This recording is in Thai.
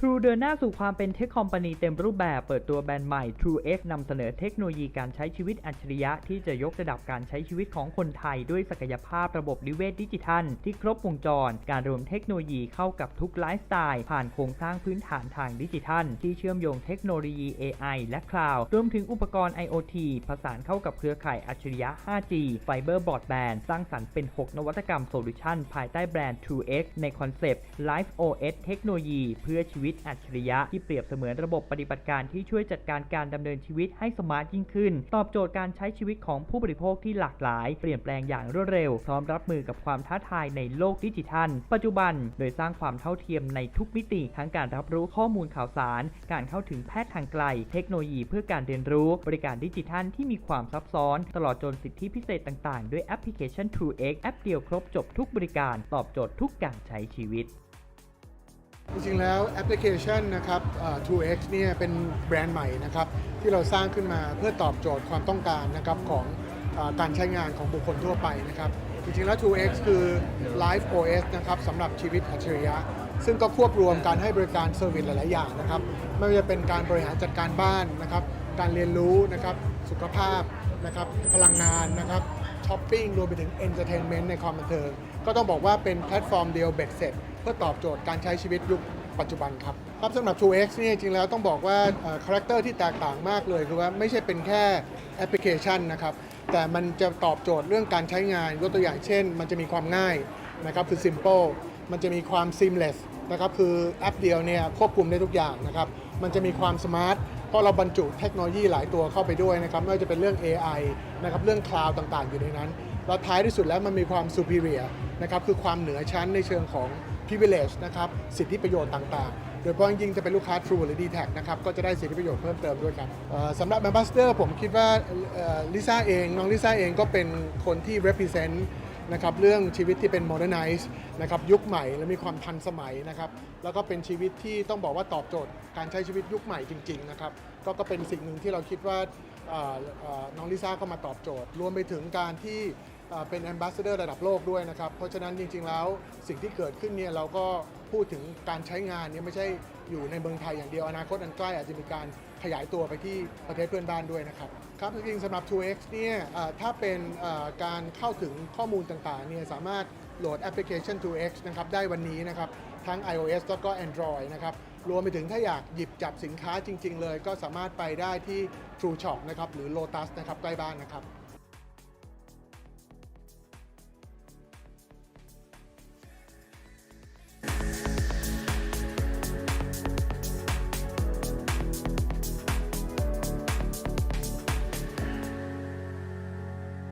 True เดินหน้าสู่ความเป็นเทคคอมพานีเต็มรูปแบบเปิดตัวแบรนด์ใหม่ True X นำเสนอเทคโนโลยีการใช้ชีวิตอัจฉริยะ ที่จะยกระดับการใช้ชีวิตของคนไทย ด้วยศักยภาพระบบนิเวศดิจิทัล ที่ครบวงจร การรวมเทคโนโลยีเข้ากับทุกไลฟ์สไตล์ ผ่านโครงสร้างพื้นฐานทางดิจิทัล ที่เชื่อมโยงเทคโนโลยี AI และคลาวด์รวมถึงอุปกรณ์ IoT ผสานเข้ากับเครือข่ายอัจฉริยะ 5G ไฟเบอร์บอร์ดแบนด์สร้างสรรค์เป็น 6 นวัตกรรมโซลูชันภายใต้แบรนด์ True X ในคอนเซปต์ Life OS เทคโนโลยีเพื่อชีวิตอัจฉริยะที่เปรียบเสมือนระบบปฏิบัติการที่ช่วยจัดการการดำเนินชีวิตให้สมาร์ทยิ่งขึ้น ตอบโจทย์การใช้ชีวิตของผู้บริโภคที่หลากหลาย เปลี่ยนแปลงอย่างรวดเร็ว พร้อมรับมือกับความท้าทายในโลกดิจิทัล ปัจจุบัน โดยสร้างความเท่าเทียมในทุกมิติ ทั้งการรับรู้ข้อมูลข่าวสาร การเข้าถึงแพทย์ทางไกล เทคโนโลยีเพื่อการเรียนรู้ บริการดิจิทัลที่มีความซับซ้อน ตลอดจนสิทธิพิเศษต่าง ๆ ด้วยแอปพลิเคชัน True X แอปเดียวครบจบทุกบริการ ตอบโจทย์ทุกการใช้ชีวิต จริงๆแล้วแอปพลิเคชันนะครับ 2x เนี่ยเป็นแบรนด์ใหม่นะครับ ที่เราสร้างขึ้นมาเพื่อตอบโจทย์ความต้องการนะครับของอการใช้งานของบุคคลทั่วไปนะครับ จริงๆแล้ว 2x คือ Live OS นะครับสำหรับชีวิตอัจฉริยะ ซึ่งก็ควบรวมการให้บริการเซอร์วิสหลาย ๆ อย่างนะครับ ไม่ว่าจะเป็นการบริหารจัดการบ้านนะครับ การเรียนรู้นะครับ สุขภาพนะครับ พลังงานนะครับ ช้อปปิ้งรวมไปถึงเอนเตอร์เทนเมนต์ในความบันเทิง ก็ต้องบอกว่าเป็นแพลตฟอร์มเดียวเบ็ดเสร็จ เพื่อตอบโจทย์การใช้ชีวิตยุคปัจจุบันครับครับสำหรับ TrueX เนี่ยจริงแล้วต้องบอกว่าคาแรคเตอร์ที่แตกต่างมากเลยคือว่าไม่ใช่เป็นแค่แอปพลิเคชันนะครับแต่มันจะตอบโจทย์เรื่องการใช้งานยกตัวอย่างเช่น มันจะมีความง่ายนะครับคือ simple มันจะมีความ seamless นะครับคือแอปเดียวเนี่ยควบคุมได้ทุกอย่างนะครับมันจะมีความสมาร์ทเพราะเราบรรจุเทคโนโลยีหลายตัวเข้าไปด้วยนะครับไม่ว่าจะเป็นเรื่อง AI นะครับเรื่องคลาวด์ต่างๆ อยู่ในนั้น แล้วท้ายที่สุดแล้วมันมีความ superior นะครับคือความเหนือชั้นในเชิงของ privilege นะครับสิทธิประโยชน์ต่างๆ โดยเฉพาะยิ่งจะเป็นลูกค้า True หรือ d t แทนะครับก็จะได้สิทธิประโยชน์เพิ่มเติมด้วยครับสำหรับ Ambassador ผมคิดว่าลิซ่าเองน้องลิซ่าเองก็เป็นคนที่ represent นะครับเรื่องชีวิตที่เป็นโมเดิร์นไนซ์นะครับยุคใหม่และมีความทันสมัยนะครับแล้วก็เป็นชีวิตที่ต้องบอกว่าตอบโจทย์การใช้ชีวิตยุคใหม่จริงๆนะครับก็ก็เป็นสิ่งหนึ่งที่เราคิดว่าน้องลิซ่าก็มาตอบโจทย์ รวมไปถึงการที่ เป็น Ambassador ระดับโลกด้วยนะครับ เพราะฉะนั้นจริง ๆ แล้วสิ่งที่เกิดขึ้นเนี่ยเราก็พูดถึงการใช้งานเนี่ยไม่ใช่อยู่ในเมืองไทยอย่างเดียวอนาคตอันใกล้อาจจะมีการขยายตัวไปที่ประเทศเพื่อนบ้านด้วยนะครับ ครับจริงๆสำหรับ 2x เนี่ยถ้าเป็นการเข้าถึงข้อมูลต่างๆเนี่ยสามารถโหลดแอปพลิเคชัน 2x นะครับได้วันนี้นะครับทั้ง iOS แล้วก็ Android นะครับรวมไปถึงถ้าอยากหยิบจับสินค้าจริง ๆ เลย ก็สามารถไปได้ที่ True Shop นะครับหรือ Lotus นะครับใกล้บ้านนะครับ